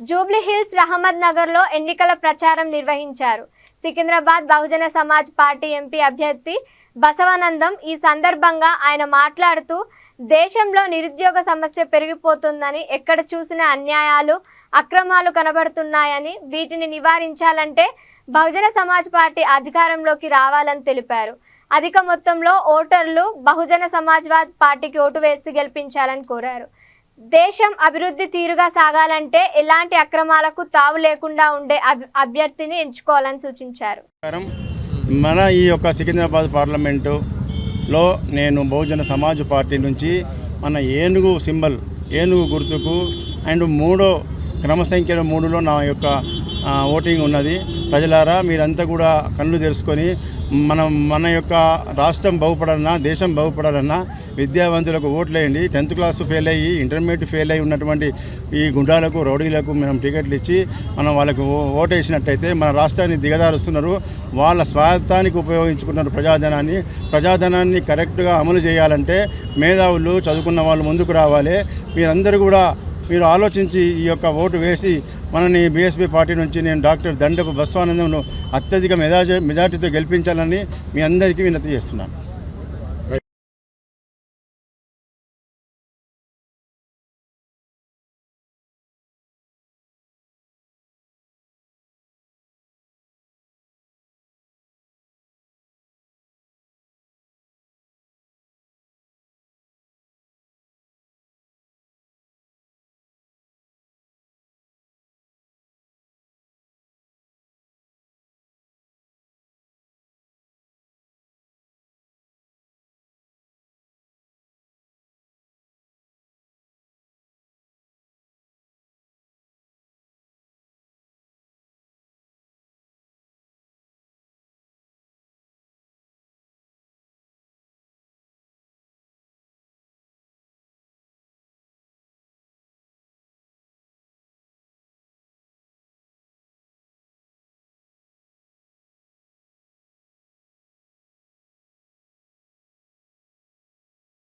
Jubilee hills Rahmat నగర్లో ఎన్నికల ప్రచారం నిర్వహించారు. సికింద్రాబాద్ బహుజన సమాజ్ పార్టీ ఎంపీ అభ్యర్థి బసవానందం ఈ సందర్భంగా ఆయన మాట్లాడుతూ దేశంలో నిరుద్యోగ సమస్య పెరిగిపోతుందని ఎక్కడ చూసిన అన్యాయాలు అక్రమాలు కనబడుతున్నాయని వీటిని నివారించాలంటే బహుజన సమాజ్ పార్టీ అధికారంలోకి రావాలని తెలిపారు. అధిక మొత్తంలో ఓటర్లు బహుజన సమాజ్వాద్ పార్టీకి ఓటు వేసి గెలిపించాలని కోరారు. దేశం అభివృద్ధి తీరుగా సాగాలంటే ఎలాంటి అక్రమాలకు తావు లేకుండా ఉండే అభ్యర్థిని ఎంచుకోవాలని సూచించారు. మన ఈ యొక్క సికింద్రాబాద్ పార్లమెంటులో నేను బహుజన సమాజ్ పార్టీ నుంచి మన ఏనుగు సింబల్ ఏనుగు గుర్తుకు అండ్ మూడో క్రమ సంఖ్యలో మూడులో నా యొక్క ఓటింగ్ ఉన్నది. ప్రజలారా మీరంతా కూడా కళ్ళు తెరుచుకొని మనం మన యొక్క రాష్ట్రం బాగుపడాలన్నా దేశం బాగుపడాలన్నా విద్యావంతులకు ఓట్లేయండి. టెన్త్ క్లాస్ ఫెయిల్ అయ్యి ఇంటర్మీడియట్ ఫెయిల్ అయ్యి ఉన్నటువంటి ఈ గుండాలకు రౌడీలకు మనం టికెట్లు ఇచ్చి మనం వాళ్ళకు ఓటేసినట్టయితే మన రాష్ట్రాన్ని దిగదారుస్తున్నారు. వాళ్ళ స్వార్థానికి ఉపయోగించుకున్నారు ప్రజాధనాన్ని. ప్రజాధనాన్ని కరెక్ట్గా అమలు చేయాలంటే మేధావులు చదువుకున్న వాళ్ళు ముందుకు రావాలి. మీరందరూ కూడా మీరు ఆలోచించి ఈ యొక్క ఓటు వేసి మనని బీఎస్పీ పార్టీ నుంచి నేను డాక్టర్ దండపు బస్వానందంను అత్యధిక మెజార్టీ మెజార్టీతో గెలిపించాలని మీ అందరికీ వినతి చేస్తున్నాను.